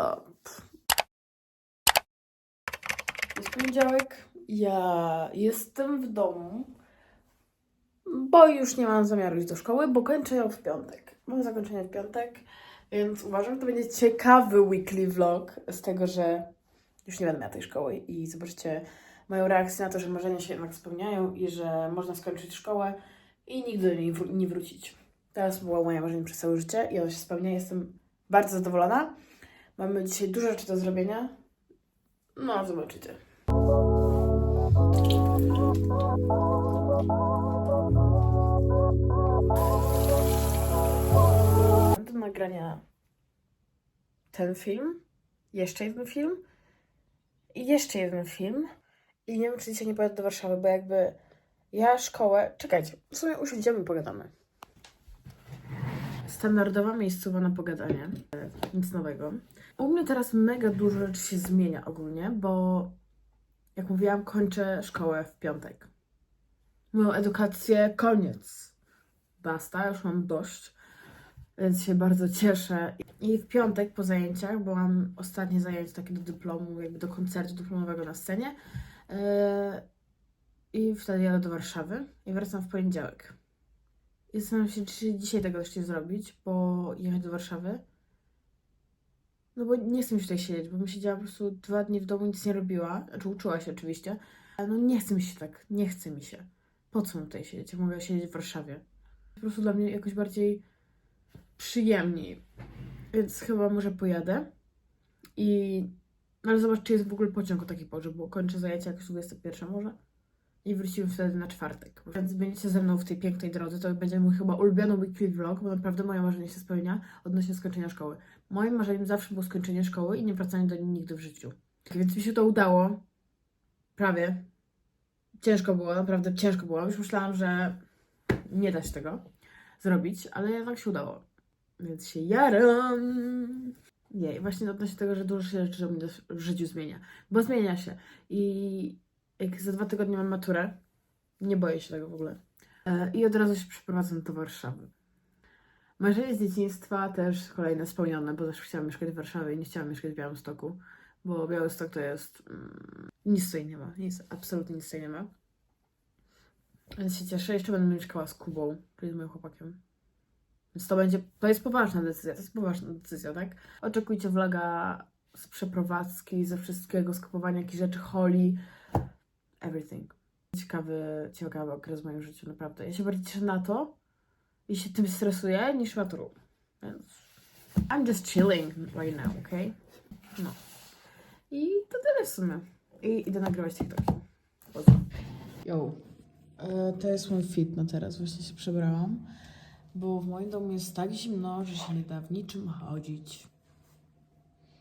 up? Jest poniedziałek, ja jestem w domu, bo już nie mam zamiaru iść do szkoły, bo kończę ją w piątek. Mam zakończenie w piątek, więc uważam, że to będzie ciekawy weekly vlog z tego, że już nie będę miała tej szkoły i zobaczycie moją reakcję na to, że marzenia się jednak spełniają i że można skończyć szkołę i nigdy do niej nie wrócić. Teraz była moja marzenie przez całe życie i ono się spełnia. Jestem bardzo zadowolona. Mamy dzisiaj dużo rzeczy do zrobienia. No, zobaczycie. Mam do nagrania ten film, jeszcze jeden film i jeszcze jeden film. I nie wiem, czy dzisiaj nie pojadę do Warszawy, bo jakby ja szkołę... Czekajcie, w sumie usiądziemy i pogadamy. Standardowa miejscowa na pogadanie. Nic nowego. U mnie teraz mega dużo rzeczy się zmienia ogólnie, bo jak mówiłam, kończę szkołę w piątek. Moją edukację koniec. Basta, już mam dość. Więc się bardzo cieszę. I w piątek po zajęciach, bo mam ostatnie zajęcie takie do dyplomu, jakby do koncertu dyplomowego na scenie. Yy, I wtedy jadę do Warszawy i wracam w poniedziałek. I Zastanawiam się, czy dzisiaj tego jeszcze zrobić, bo jechać do Warszawy. No bo nie chcę mi tutaj siedzieć, bo bym siedziała po prostu dwa dni w domu, nic nie robiła. Znaczy uczyła się oczywiście. Ale no nie chce mi się tak, nie chce mi się. Po co mam tutaj siedzieć, jak mogę siedzieć w Warszawie? Po prostu dla mnie jakoś bardziej przyjemniej. Więc chyba może pojadę. I... no Ale zobacz, czy jest w ogóle pociąg o takiej porze, bo kończę zajęcia jakoś 21 może. I wrócimy wtedy na czwartek. Więc będziecie ze mną w tej pięknej drodze. To będzie mój chyba ulubiony weekly vlog, bo naprawdę moje marzenie się spełnia odnośnie skończenia szkoły. Moim marzeniem zawsze było skończenie szkoły i nie wracanie do niej nigdy w życiu. Więc mi się to udało. Prawie. Ciężko było, naprawdę ciężko było. Już myślałam, że nie da się tego zrobić, ale jednak się udało. Więc się jaram. Nie, właśnie odnośnie tego, że dużo się rzeczy w życiu zmienia. Bo zmienia się. I jak za dwa tygodnie mam maturę, nie boję się tego w ogóle. E, I od razu się przeprowadzam do Warszawy. Marzenie z dzieciństwa też kolejne spełnione, bo zawsze chciałam mieszkać w Warszawie i nie chciałam mieszkać w Białymstoku, bo Białystok to jest... Mm, nic tutaj nie ma, nic, absolutnie nic tutaj nie ma. Więc się cieszę, jeszcze będę mieszkała z Kubą, czyli z moim chłopakiem. Więc to będzie, to jest poważna decyzja, to jest poważna decyzja, tak? Oczekujcie vloga z przeprowadzki, ze wszystkiego, z kupowania jakichś rzeczy, holi, everything. Ciekawy, ciekawy okres w moim życiu, naprawdę. Ja się bardziej cieszę na to i się tym stresuję niż maturą. Więc I'm just chilling right now, okay? No. I to tyle w sumie. I idę nagrywać TikToki. Pozdro. Yo. E, to jest mój fit na teraz. Właśnie się przebrałam. Bo w moim domu jest tak zimno, że się nie da w niczym chodzić.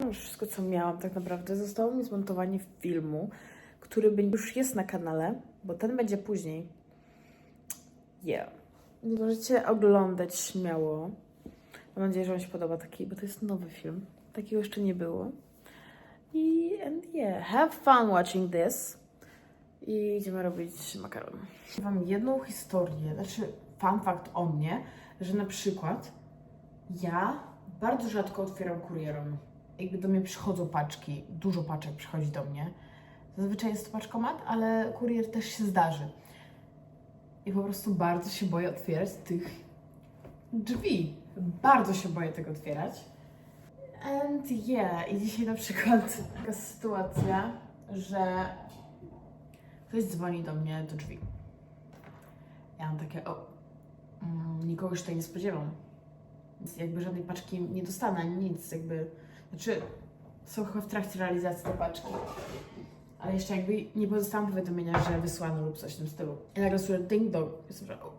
Już wszystko, co miałam tak naprawdę, zostało mi zmontowanie filmu, który już jest na kanale, bo ten będzie później. Yeah. Możecie oglądać śmiało. Mam nadzieję, że Wam się podoba taki, bo to jest nowy film. Takiego jeszcze nie było. I and yeah, have fun watching this. I idziemy robić makaron. Wam jedną historię, znaczy fun fact o mnie, że na przykład ja bardzo rzadko otwieram kurierom. Jakby do mnie przychodzą paczki, dużo paczek przychodzi do mnie. Zazwyczaj jest to paczkomat, ale kurier też się zdarzy. I po prostu bardzo się boję otwierać tych drzwi. Bardzo się boję tego otwierać. And yeah, i dzisiaj na przykład taka sytuacja, że ktoś dzwoni do mnie do drzwi. Ja mam takie, o, mm, nikogo się tutaj nie spodziewam. Więc jakby żadnej paczki nie dostanę, nic, jakby, znaczy są chyba w trakcie realizacji te paczki. Ale jeszcze jakby nie pozostałam powiadomienia, że wysłano lub coś w tym stylu. I nagle słyszę ding dong. Jestem, że o.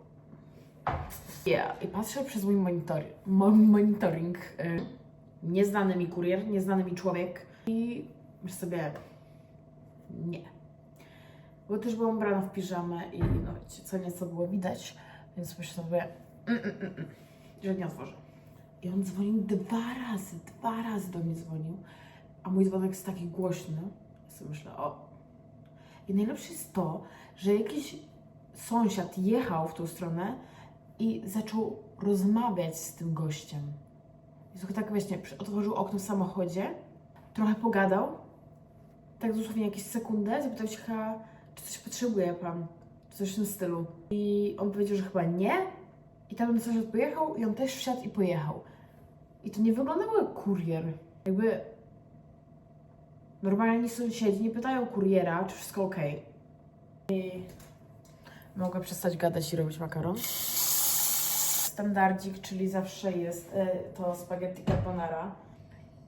Yeah. I patrzę przez mój monitor, mo- monitoring. Y, nieznany mi kurier, nieznany mi człowiek. I myślę sobie, nie. Bo też byłam ubrana w piżamę i no co nieco było widać, więc myślę sobie, mm, mm, mm, że nie otworzę. I on dzwonił dwa razy, dwa razy do mnie dzwonił, a mój dzwonek jest taki głośny. Sobie myślę, o. I najlepsze jest to, że jakiś sąsiad jechał w tą stronę i zaczął rozmawiać z tym gościem. I tylko tak właśnie, otworzył okno w samochodzie trochę pogadał, tak dosłownie jakieś sekundę, zapytał się chyba, czy coś potrzebuje pan, czy coś w tym stylu. I on powiedział, że chyba nie. I tam sąsiad pojechał i on też wsiadł i pojechał. I to nie wyglądało jak kurier. Jakby normalni sąsiedzi nie pytają kuriera, czy wszystko ok. I mogę przestać gadać i robić makaron. Standardzik, czyli zawsze jest e, to spaghetti carbonara.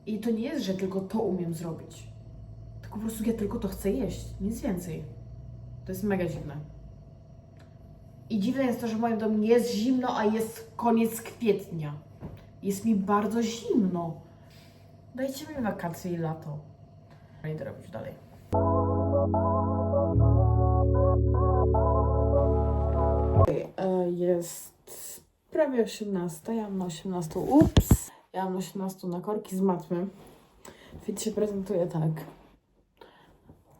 I to nie jest, że tylko to umiem zrobić. Tylko po prostu ja tylko to chcę jeść, nic więcej. To jest mega dziwne. I dziwne jest to, że w moim domu jest zimno, a jest koniec kwietnia. Jest mi bardzo zimno. Dajcie mi wakacje i lato. A idę robić dalej. E, Jest prawie 18. Ja mam na 18. Ups! Ja mam na 18 na korki z matmy. Fit się prezentuje tak.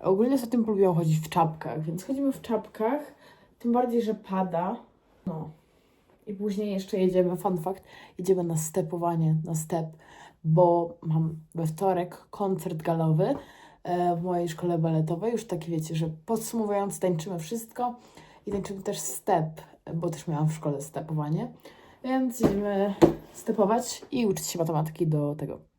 Ogólnie ostatnio lubią chodzić w czapkach, więc chodzimy w czapkach. Tym bardziej, że pada. No. I później jeszcze jedziemy, fun fact, jedziemy na stepowanie, na step, bo mam we wtorek koncert galowy e, w mojej szkole baletowej. Już taki wiecie, że podsumowując, tańczymy wszystko i tańczymy też step, bo też miałam w szkole stepowanie. Więc jedziemy stepować i uczyć się matematyki do tego.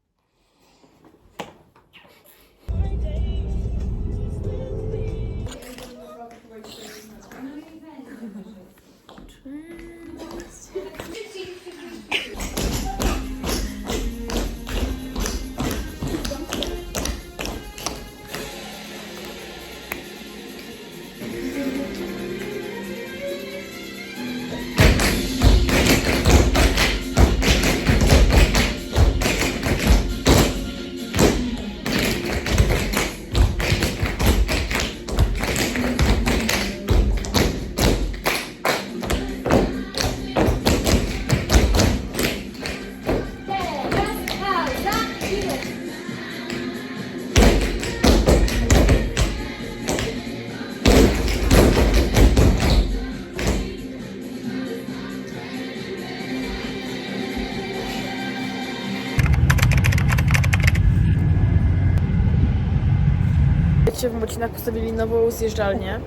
Wiecie, w Mocinach postawili nową zjeżdżalnię.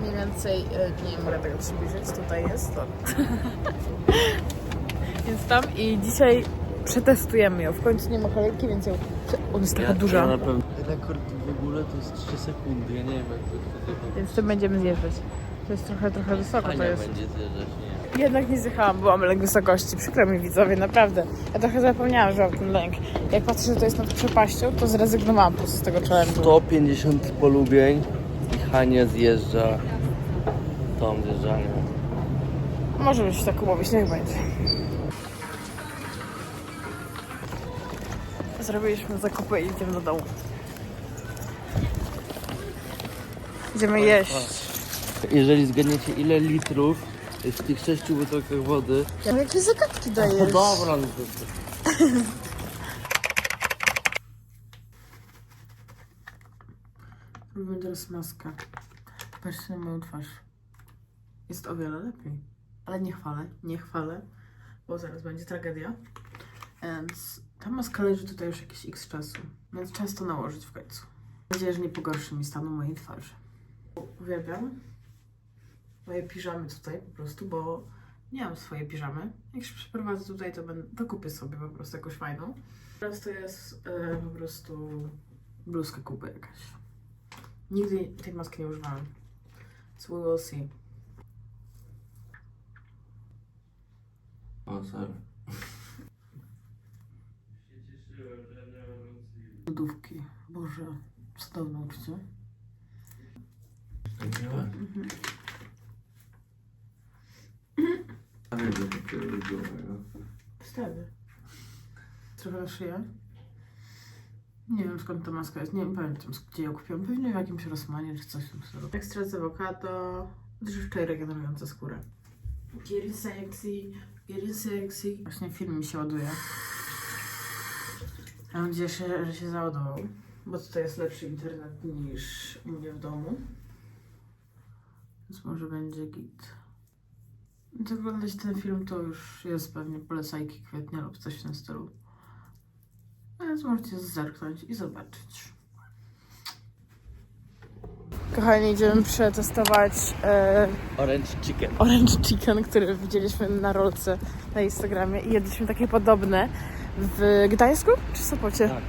Mniej więcej, e, nie mogę tego przybliżyć, tutaj jest to. więc tam i dzisiaj przetestujemy ją. W końcu nie ma kolejki, więc ją... Ona jest taka duża, na pewno. Rekord w ogóle to jest 3 sekundy, ja nie wiem jak to wtedy więc to będziemy zjeżdżać. To jest trochę, trochę wysoko, to jest. będzie zjeżdżać, nie. Jednak nie zjechałam, byłam lęk wysokości. Przykro mi widzowie, naprawdę. Ja trochę zapomniałam, że mam ten lęk. Jak patrzę, że to jest nad przepaścią, to zrezygnowałam po prostu z tego challenge'u. 150 polubień i Hania zjeżdża tą zjeżdżalnią. Możemy się tak umówić, niech będzie. Zrobiliśmy zakupy i idziemy do domu. Idziemy jeść. Jeżeli zgadniecie ile litrów jest w tych 6 butelkach wody, Ja jakie zagadki dajesz? dobra, no to... Robimy teraz maskę. Patrzcie na moją twarz. Jest o wiele lepiej. Ale nie chwalę, nie chwalę, bo zaraz będzie tragedia. Więc ta maska leży tutaj już jakieś x czasu, więc czas to nałożyć w końcu. Mam nadzieję, że nie pogorszy mi stanu mojej twarzy. Uwielbiam moje piżamy tutaj po prostu, bo nie mam swojej piżamy. Jak się przeprowadzę tutaj, to, będę, to kupię sobie po prostu jakąś fajną. Teraz to jest e, po prostu bluzka kupy jakaś. Nigdy tej maski nie używałem. So we will see. O, sorry. Lodówki. Boże, cudowne uczucie. Wtedy. Trochę na szyję. Nie wiem skąd ta maska jest, nie pamiętam gdzie ją kupiłam. Pewnie w jakimś Rosmanie czy coś w tym stylu. Ekstra z awokado, drzewczej regenerujące skórę. Getting sexy, getting sexy. Właśnie film mi się ładuje. Mam nadzieję, że że się załadował, bo tutaj jest lepszy internet niż u mnie w domu. Więc może będzie git. Jak oglądać ten film, to już jest pewnie polecajki kwietnia lub coś w tym stylu. Więc Więc możecie zerknąć i zobaczyć. Kochani, idziemy przetestować e, Orange chicken. Orange Chicken, który widzieliśmy na rolce na Instagramie i jedliśmy takie podobne w Gdańsku czy w Sopocie? Tak.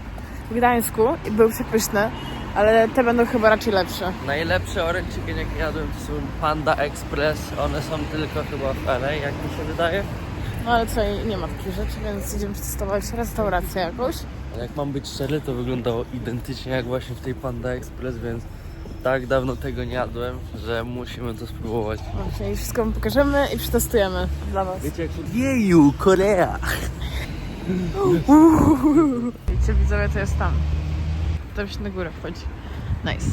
W Gdańsku i były przepyszne, ale te będą chyba raczej lepsze. Najlepsze orange chicken jak jadłem to są Panda Express. One są tylko chyba w LA, jak mi się wydaje. No ale tutaj nie ma takich rzeczy, więc idziemy przetestować restaurację jakąś. Jak mam być szczery, to wyglądało identycznie jak właśnie w tej Panda Express, więc tak dawno tego nie jadłem, że musimy to spróbować. Właśnie i wszystko wam pokażemy i przetestujemy dla was. Wiecie jak to... Jeju, Korea! Widzicie widzowie, to jest tam. Tam się na górę wchodzi. Nice.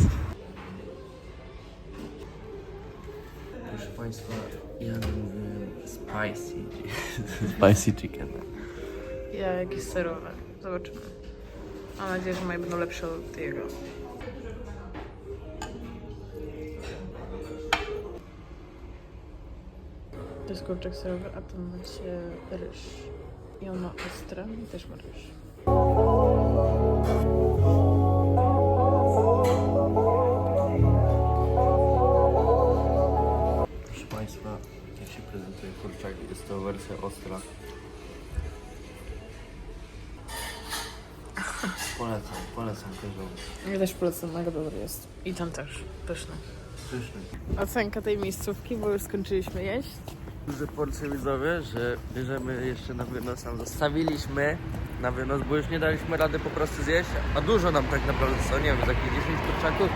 Proszę Państwa, jadłem spicy. spicy chicken. Ja jakieś serowe. Zobaczymy. Mam nadzieję, że moje będą lepsze od jego. To jest kurczak serowy, a tam macie ryż. I on ma ostre i też ma ryż. Prezentuje kurczak, jest to wersja ostra. Polecam, polecam każdemu. Ja też polecam, mega dobry jest. I tam też. Pyszny. Pyszny. Ocenka tej miejscówki, bo już skończyliśmy jeść. Duże porcje widzowie, że bierzemy jeszcze na wynos, tam zostawiliśmy na wynos, bo już nie daliśmy rady po prostu zjeść, a dużo nam tak naprawdę co, nie wiem, za jakieś 10 kurczaków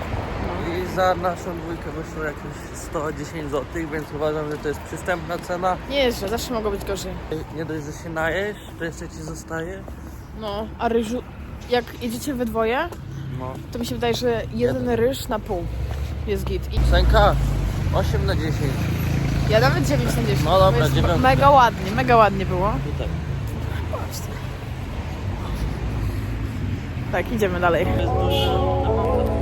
za naszą dwójkę wyszło jakieś 110 zł, więc uważam, że to jest przystępna cena. Nie jest źle, zawsze mogło być gorzej. Nie dość, że się najesz, to jeszcze ci zostaje. No, a ryżu, jak jedziecie we dwoje, No. to mi się wydaje, że jeden ryż na pół jest git. I Senka, 8 na 10. ja nawet 9 na 10. No dobra, jest dziewiątka. Mega ładnie, mega ładnie było. Tutaj. Tak, idziemy dalej. To jest duże.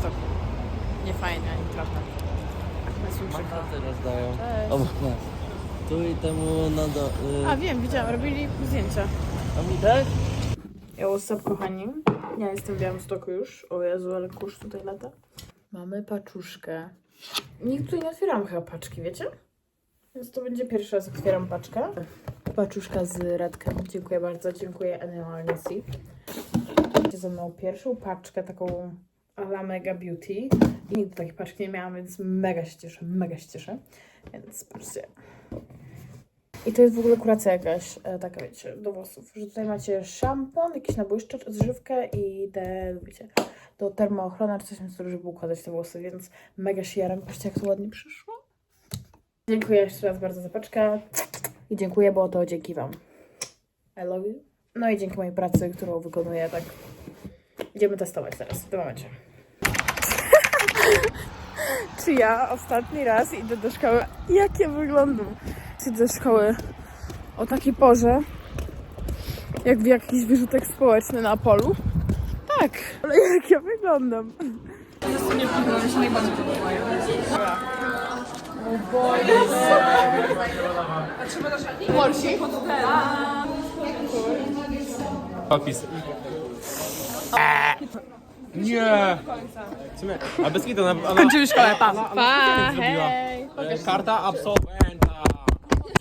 Wracamy do Białegostoku. Nie fajnie, ani trochę. Jest. Mandaty rozdają. Cześć. Obok nas. Tu i temu na do... Y... A wiem, widziałam, robili zdjęcia. A mi tak? Ja what's kochani? Ja jestem w Białymstoku już. O Jezu, ale kurz tutaj lata. Mamy paczuszkę. Nigdy tutaj nie otwieram chyba paczki, wiecie? Więc to będzie pierwszy raz otwieram paczkę. Paczuszka z Redkiem. Dziękuję bardzo. Dziękuję Animal Nancy. Macie ze mną pierwszą paczkę taką a la Mega Beauty. I nigdy takiej paczki nie miałam, więc mega się cieszę, mega się cieszę. Więc patrzcie. I to jest w ogóle kuracja jakaś, e, taka wiecie, do włosów. Że tutaj macie szampon, jakiś nabłyszczacz, odżywkę i te, wiecie, do termoochrona, czy coś w tym żeby układać te włosy, więc mega się jaram. Patrzcie, jak to ładnie przyszło. Dziękuję jeszcze raz bardzo za paczkę i dziękuję, bo to dzięki Wam. I love you. No i dzięki mojej pracy, którą wykonuję, tak. Idziemy testować teraz, w tym momencie. Czy ja ostatni raz idę do szkoły? Jak ja wyglądam? Idę do szkoły o takiej porze, jak w jakiś wyrzutek społeczny na polu. Tak, ale jak ja wyglądam? Nie! W sumie, a bez kitu, ona, ona Kończymy szkołę, pa. pa, zrobiła. E, Karta absolwenta.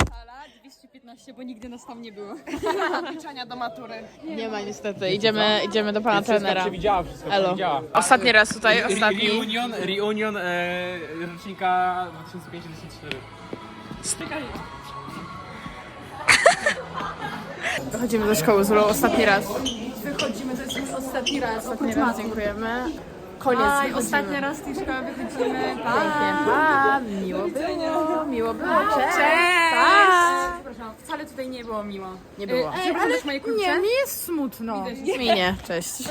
Sala 215, bo nigdy nas tam nie było. Nie ma niestety, idziemy, idziemy do pana Wszystko trenera. przewidziała, wszystko Elo. przewidziała. Ostatni raz tutaj, Re- ostatni. Reunion, reunion e, rocznika 2005-2004. Chodzimy do szkoły z Ulą ostatni raz. Wychodzimy, to jest ostatni raz. Ostatni raz, dziękujemy. Koniec, Aj, ostatni raz z tej szkoły wychodzimy. Pa! Pa, miło było, miło było, cześć. Cześć! Przepraszam, wcale tutaj nie było miło. Nie było. Przepraszam też moje kurcze. Nie, mi jest smutno. Minie, cześć.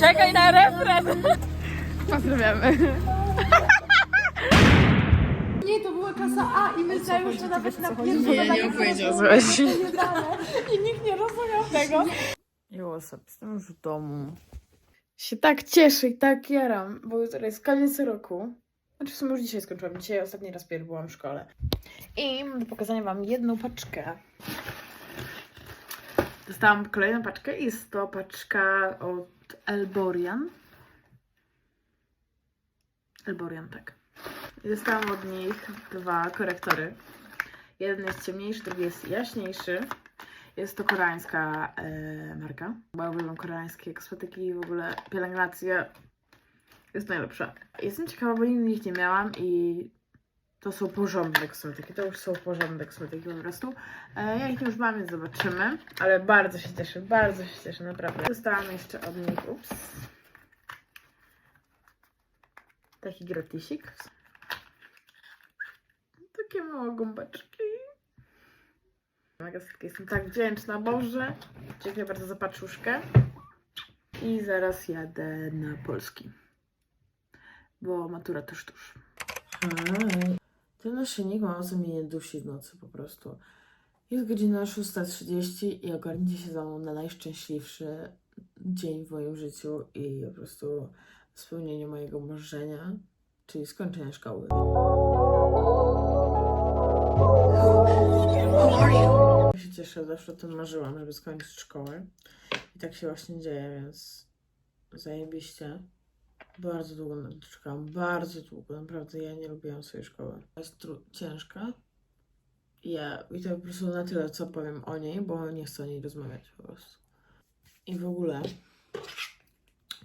Czekaj na refren! Pozdrawiamy. Nie, to była klasa A i my już to nawet na Nie, nie opowiedział coś. I nikt nie rozumiał tego. Josep, jestem już w domu. Się tak cieszę i tak jaram, bo jutro jest koniec roku. Znaczy w sumie już dzisiaj skończyłam. Dzisiaj ostatni raz pierwszy byłam w szkole. I mam do pokazania Wam jedną paczkę. Dostałam kolejną paczkę i jest to paczka od Elborian. Elborian, tak. I dostałam od nich dwa korektory. Jeden jest ciemniejszy, drugi jest jaśniejszy. Jest to koreańska e, marka. Bo uwielbiam koreańskie kosmetyki i w ogóle pielęgnacja jest najlepsza. Jestem ciekawa, bo nigdy ich nie miałam i to są porządne kosmetyki. To już są porządne kosmetyki po prostu. E, ja ich już mam, więc zobaczymy. Ale bardzo się cieszę, bardzo się cieszę, naprawdę. Dostałam jeszcze od nich, ups, taki gratisik. Takie małe gąbeczki. Mega słodkie. Jestem tak wdzięczna, Boże. Dziękuję bardzo za paczuszkę. I zaraz jadę na Polski. Bo matura też tuż. Hi. Ten naszyjnik mnie nie dusi w nocy po prostu. Jest godzina 6.30 i ogarnijcie się za mną na najszczęśliwszy dzień w moim życiu i po prostu spełnienie mojego marzenia, czyli skończenie szkoły. Ja się cieszę, zawsze o tym marzyłam, żeby skończyć szkołę. I tak się właśnie dzieje, więc zajebiście. Bardzo długo na to czekałam, bardzo długo, naprawdę ja nie lubiłam swojej szkoły. Jest ciężka. Ja, I to po prostu na tyle, co powiem o niej, bo nie chcę o niej rozmawiać po prostu. I w ogóle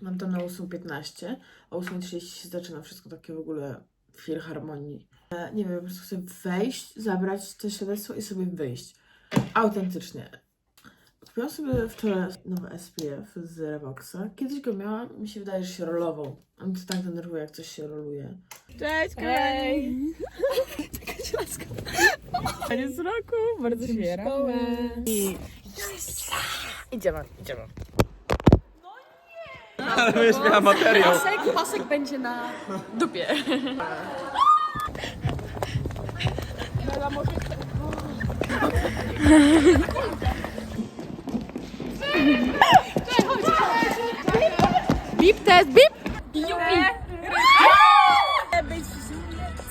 mam to na 8.15, o 8.30 się zaczyna wszystko takie w ogóle w filharmonii. Nie wiem, po prostu chcę wejść, zabrać to świadectwo i sobie wyjść. Autentycznie. Kupiłam sobie wczoraj nowy SPF z Revoxa. Kiedyś go miałam, mi się wydaje, że się rolował. A mnie to tak denerwuje, jak coś się roluje. Cześć, kochani! Koniec roku, bardzo się szkołę. Idziemy, idziemy. Ale będziesz miała materiał. Pasek, pasek będzie na dupie. Bip test, bip! Jupi! być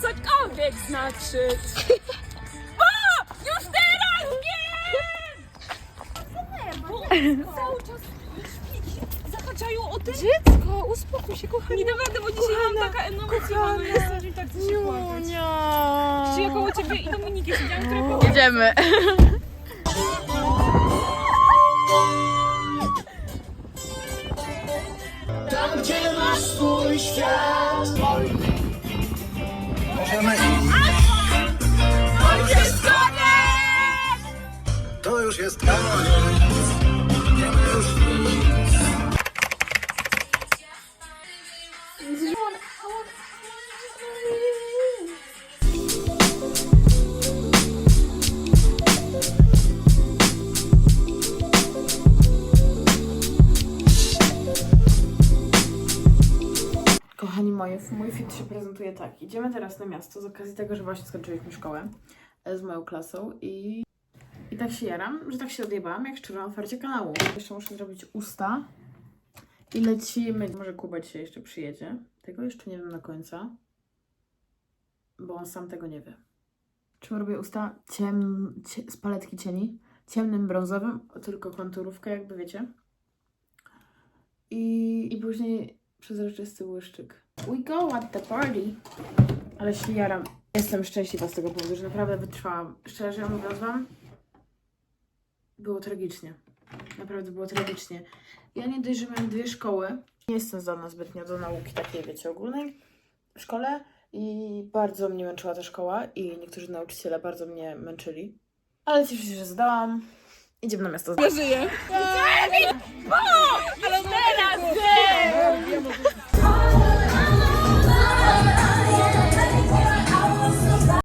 cokolwiek znaczyć. O! Już teraz wiem! Cały czas zahaczają o tym. Dziecko, uspokój się, kochanie. Nie naprawdę, bo dzisiaj mam taka emocjonalna, jestem, tak chcę się płakać. Czy ja koło ciebie i Dominiki siedziałam, która Idziemy. Świat Możemy To już jest koniec Mój fit się prezentuje tak. Idziemy teraz na miasto z okazji tego, że właśnie skończyliśmy szkołę e, z moją klasą i, i tak się jaram, że tak się odjebałam, jak szczerze otwarcie kanału. Jeszcze muszę zrobić usta i lecimy. Może Kuba dzisiaj jeszcze przyjedzie. Tego jeszcze nie wiem na końca, bo on sam tego nie wie. Czym robię usta? Ciem, cie, z paletki cieni, ciemnym brązowym, tylko konturówkę, jakby wiecie. I, i później przezroczysty błyszczyk. We go at the party. Ale się jaram. Jestem szczęśliwa z tego powodu, że naprawdę wytrwałam. Szczerze mówiąc wam, było tragicznie. Naprawdę było tragicznie. Ja nie dość, że miałam dwie szkoły. Nie jestem zdolna zbytnio do nauki takiej, wiecie, ogólnej w szkole i bardzo mnie męczyła ta szkoła i niektórzy nauczyciele bardzo mnie męczyli. Ale cieszę się, że zdałam. Idziemy na miasto. żyje. Ale